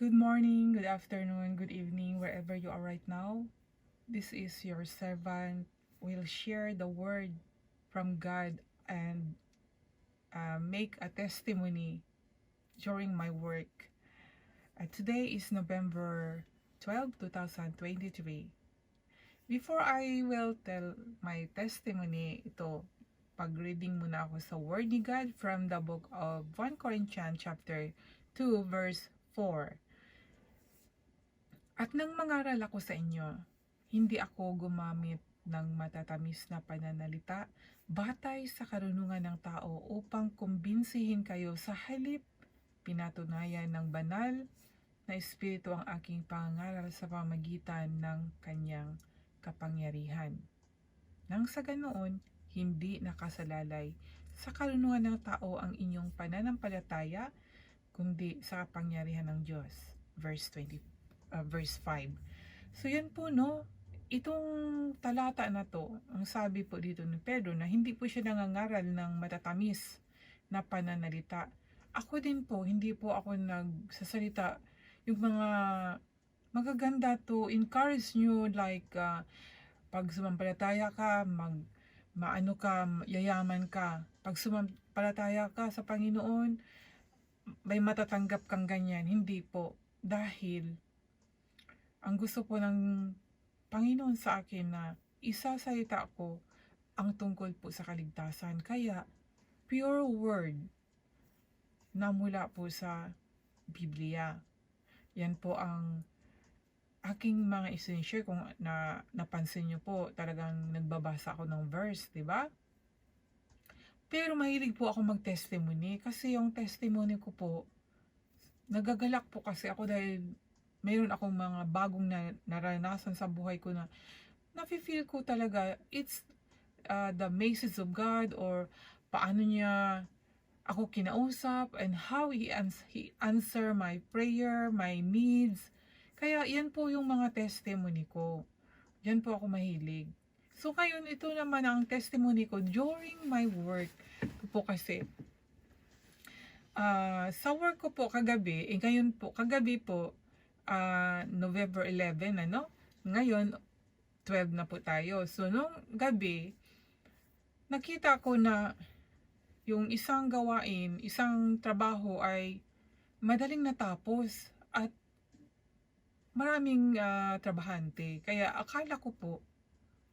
Good morning, good afternoon, good evening, wherever you are right now. This is your servant will share the word from God and uh, make a testimony during my work. Uh, today is November 12, 2023. Before I will tell my testimony, ito, pag-reading muna ako sa Word ni God from the book of 1 Corinthians chapter 2 verse 4. At nang mangaral ako sa inyo, hindi ako gumamit ng matatamis na pananalita batay sa karunungan ng tao upang kumbinsihin kayo sa halip pinatunayan ng banal na espiritu ang aking pangaral sa pamagitan ng kanyang kapangyarihan. Nang sa ganoon, hindi nakasalalay sa karunungan ng tao ang inyong pananampalataya, kundi sa kapangyarihan ng Diyos. Verse 20, uh, verse 5. So yan po no, itong talata na to, ang sabi po dito ni Pedro na hindi po siya nangangaral ng matatamis na pananalita. Ako din po, hindi po ako nagsasalita yung mga magaganda to encourage you like uh, pag sumampalataya ka, mag maano ka, yayaman ka. Pag sumampalataya ka sa Panginoon, may matatanggap kang ganyan. Hindi po. Dahil ang gusto po ng Panginoon sa akin na isasalita ko ang tungkol po sa kaligtasan. Kaya, pure word na mula po sa Biblia. Yan po ang aking mga isinishare kung na, napansin nyo po, talagang nagbabasa ako ng verse, di ba? Pero mahilig po ako mag-testimony kasi yung testimony ko po, nagagalak po kasi ako dahil mayroon akong mga bagong na, naranasan sa buhay ko na nafe-feel ko talaga it's uh, the message of God or paano niya ako kinausap and how he, ans- he answer my prayer, my needs. Kaya yan po yung mga testimony ko. Yan po ako mahilig. So ngayon, ito naman ang testimony ko during my work po kasi. ah sa work ko po kagabi, eh ngayon po, kagabi po, ah November 11, ano? Ngayon, 12 na po tayo. So, nung gabi, nakita ko na yung isang gawain, isang trabaho ay madaling natapos at maraming ah, trabahante. Kaya akala ko po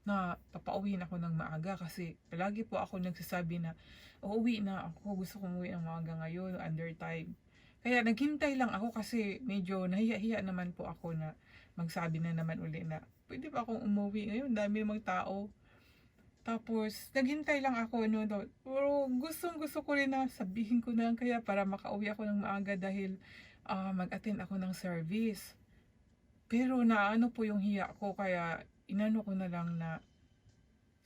na papauwiin ako ng maaga kasi palagi po ako nagsasabi na uuwi na ako, gusto kong uwi ng maaga ngayon, under time. Kaya naghintay lang ako kasi medyo nahiya-hiya naman po ako na magsabi na naman uli na pwede ba akong umuwi ngayon, dami namang tao. Tapos, naghintay lang ako, no, no, pero gustong gusto ko rin na sabihin ko na kaya para makauwi ako ng maaga dahil ah, mag-attend ako ng service. Pero naano po yung hiya ko kaya inano ko na lang na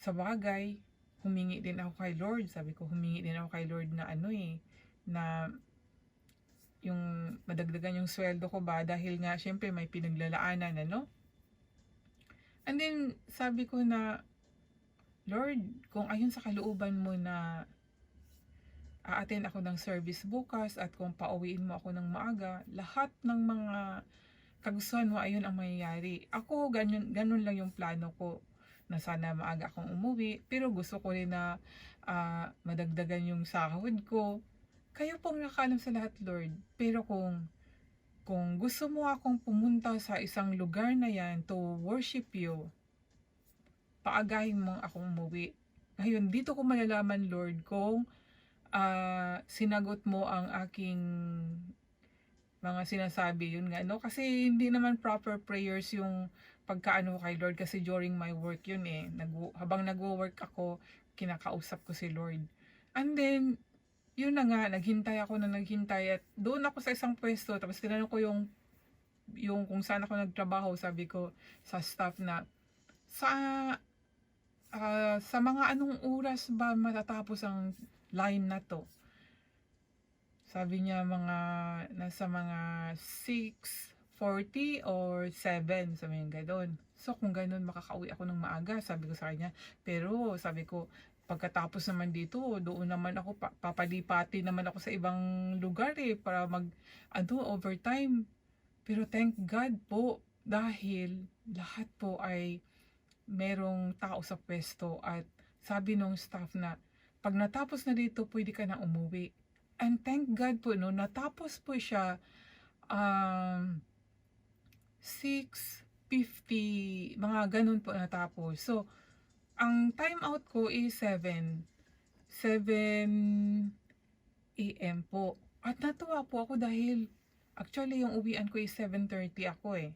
sa bagay, humingi din ako kay Lord. Sabi ko, humingi din ako kay Lord na ano eh, na yung madagdagan yung sweldo ko ba dahil nga syempre may pinaglalaanan ano. And then sabi ko na Lord, kung ayon sa kalooban mo na a-attend ako ng service bukas at kung pauwiin mo ako ng maaga, lahat ng mga kagustuhan mo ayun ang mangyayari. Ako, ganun, ganun lang yung plano ko na sana maaga akong umuwi. Pero gusto ko rin na ah, madagdagan yung sahod ko. Kayo pong nakaalam sa lahat, Lord. Pero kung kung gusto mo akong pumunta sa isang lugar na yan to worship you, paagahin mong akong umuwi. Ngayon, dito ko malalaman, Lord, kung ah, sinagot mo ang aking mga sinasabi yun nga no kasi hindi naman proper prayers yung pagkaano kay Lord kasi during my work yun eh nag habang nagwo-work ako kinakausap ko si Lord and then yun na nga naghintay ako na naghintay at doon ako sa isang pwesto tapos tinanong ko yung yung kung saan ako nagtrabaho sabi ko sa staff na sa ah, sa mga anong oras ba matatapos ang line na to sabi niya mga nasa mga 6.40 or 7, sabi niya gano'n. So kung gano'n makakauwi ako ng maaga, sabi ko sa kanya. Pero sabi ko, pagkatapos naman dito, doon naman ako, pa- papalipati naman ako sa ibang lugar eh, para mag, ano, overtime. Pero thank God po dahil lahat po ay merong tao sa pwesto at sabi nung staff na pag natapos na dito, pwede ka na umuwi. And thank God po, no, natapos po siya um, 6.50, mga ganun po natapos. So, ang time out ko is 7. 7 a.m. po. At natuwa po ako dahil actually yung uwian ko is 7.30 ako eh.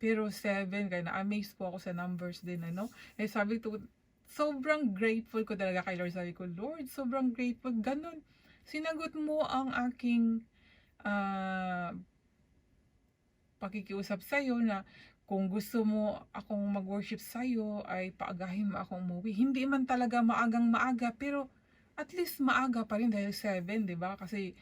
Pero 7, kaya na-amaze po ako sa numbers din, ano. Eh sabi ko, sobrang grateful ko talaga kay Lord. Sabi ko, Lord, sobrang grateful. Ganun. Sinagot mo ang aking ah, pakikiusap sa'yo na kung gusto mo akong mag-worship sa'yo ay paagahin mo akong umuwi. Hindi man talaga maagang maaga pero at least maaga pa rin dahil 7, 'di ba? Kasi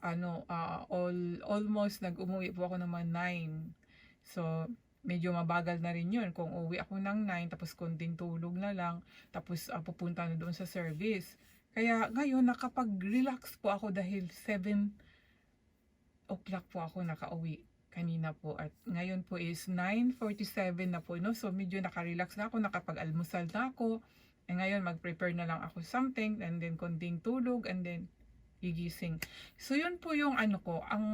ano ah, all almost nag-umuwi po ako naman 9. So medyo mabagal na rin 'yun kung uwi ako ng 9 tapos konting tulog na lang tapos ah, pupunta na doon sa service. Kaya ngayon nakapag-relax po ako dahil 7 o'clock po ako nakauwi kanina po. At ngayon po is 9.47 na po no? So medyo nakarelax na ako nakapag-almusal na ako. Eh ngayon mag-prepare na lang ako something and then konting tulog and then gigising. So yun po yung ano ko. Ang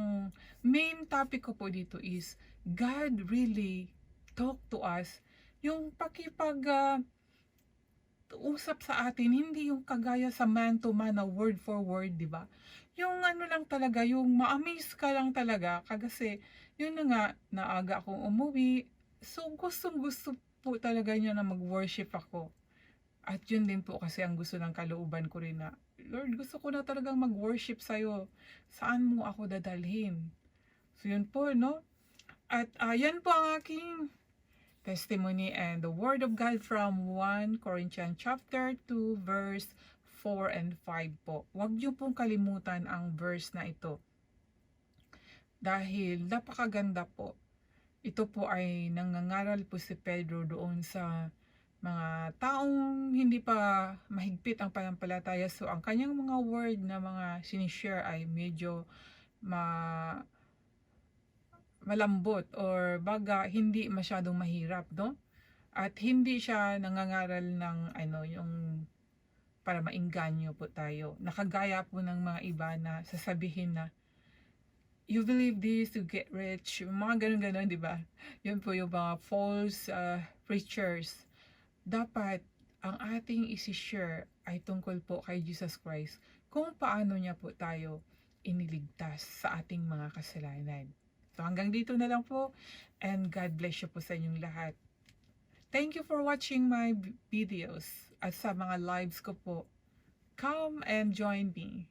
main topic ko po dito is God really talk to us. Yung pakipag ah, usap sa atin, hindi yung kagaya sa man to man na word for word, di ba? Yung ano lang talaga, yung ma-amaze ka lang talaga, kasi yun na nga, naaga akong umuwi, so gustong gusto po talaga niya na mag-worship ako. At yun din po kasi ang gusto ng kalooban ko rin na, Lord, gusto ko na talagang mag-worship sa'yo. Saan mo ako dadalhin? So yun po, no? At ah, yan po ang aking testimony and the word of God from 1 Corinthians chapter 2 verse 4 and 5 po. Huwag niyo pong kalimutan ang verse na ito. Dahil napakaganda po. Ito po ay nangangaral po si Pedro doon sa mga taong hindi pa mahigpit ang panampalataya. So ang kanyang mga word na mga sinishare ay medyo ma malambot or baga hindi masyadong mahirap, no? At hindi siya nangangaral ng ano yung para maingganyo po tayo. Nakagaya po ng mga iba na sasabihin na you believe this to get rich. Mga ganun-ganun, di ba? Yun po yung mga false uh, preachers. Dapat ang ating isi-share ay tungkol po kay Jesus Christ kung paano niya po tayo iniligtas sa ating mga kasalanan. So hanggang dito na lang po and God bless you po sa inyong lahat. Thank you for watching my videos at sa mga lives ko po. Come and join me.